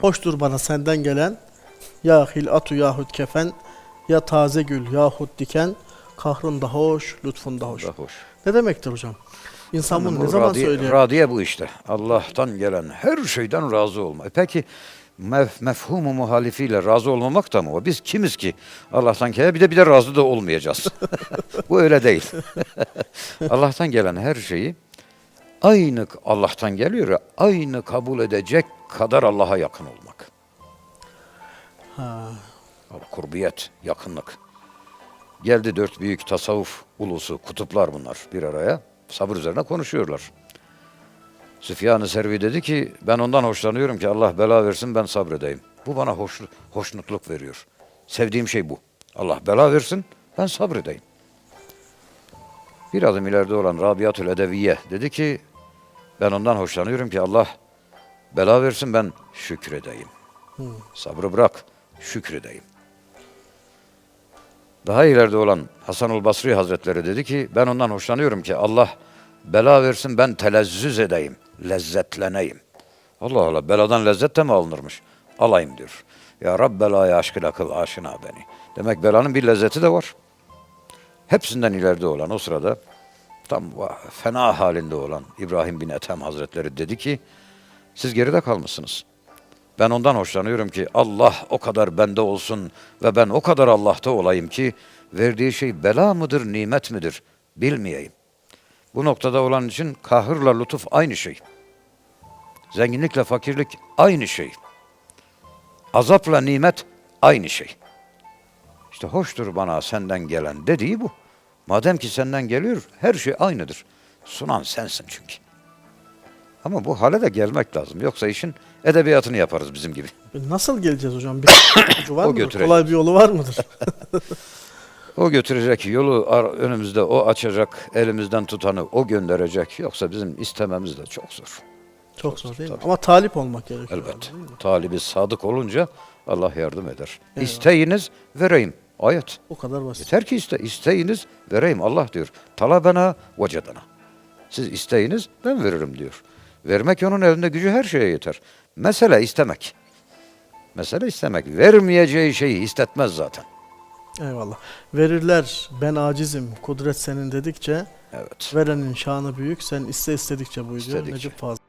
Hoştur bana senden gelen ya hilatu yahut kefen ya taze gül yahut diken kahrın da hoş, lütfun da hoş. Da hoş. Ne demektir hocam? İnsan bunu Bu ne zaman radiye- söylüyor? Radiye bu işte. Allah'tan gelen her şeyden razı olma. E Peki mef, mefhumu muhalifiyle razı olmamak da mı o? Biz kimiz ki Allah'tan gelen bir de bir de razı da olmayacağız. bu öyle değil. Allah'tan gelen her şeyi aynı Allah'tan geliyor ya, aynı kabul edecek kadar Allah'a yakın olmak. Ha, Kurbiyet, yakınlık. Geldi dört büyük tasavvuf ulusu, kutuplar bunlar bir araya. Sabır üzerine konuşuyorlar. Süfyan-ı Servi dedi ki ben ondan hoşlanıyorum ki Allah bela versin ben sabredeyim. Bu bana hoş, hoşnutluk veriyor. Sevdiğim şey bu. Allah bela versin ben sabredeyim. Bir adım ileride olan Rabiatül Edeviye dedi ki ben ondan hoşlanıyorum ki Allah bela versin ben şükredeyim. Sabrı bırak şükredeyim. Daha ileride olan Hasanul Basri Hazretleri dedi ki ben ondan hoşlanıyorum ki Allah bela versin ben telezzüz edeyim, lezzetleneyim. Allah Allah beladan lezzet de mi alınırmış? Alayım diyor. Ya Rab belaya aşkıyla kıl aşina beni. Demek belanın bir lezzeti de var. Hepsinden ileride olan o sırada tam fena halinde olan İbrahim bin Ethem Hazretleri dedi ki siz geride kalmışsınız. Ben ondan hoşlanıyorum ki Allah o kadar bende olsun ve ben o kadar Allah'ta olayım ki verdiği şey bela mıdır, nimet midir bilmeyeyim. Bu noktada olan için kahırla lütuf aynı şey. Zenginlikle fakirlik aynı şey. Azapla nimet aynı şey. İşte hoştur bana senden gelen dediği bu. Madem ki senden geliyor her şey aynıdır. Sunan sensin çünkü. Ama bu hale de gelmek lazım. Yoksa işin edebiyatını yaparız bizim gibi. nasıl geleceğiz hocam? Bir yolu var O mıdır? götürecek. Kolay bir yolu var mıdır? O götürecek yolu önümüzde o açacak, elimizden tutanı o gönderecek. Yoksa bizim istememiz de çok zor. Çok zor değil mi? Tabii. Ama talip olmak gerekiyor. Elbet. mi? Talibi sadık olunca Allah yardım eder. Eyvallah. İsteyiniz vereyim. Ayet. O kadar basit. Yeter ki iste. İsteyiniz vereyim. Allah diyor. Talabena vecedena. Siz isteyiniz ben veririm diyor. Vermek onun elinde gücü her şeye yeter. Mesele istemek. Mesele istemek. Vermeyeceği şeyi istetmez zaten. Eyvallah. Verirler ben acizim kudret senin dedikçe Evet. verenin şanı büyük sen iste istedikçe buyuruyor İstedikçe. Necip Fazıl.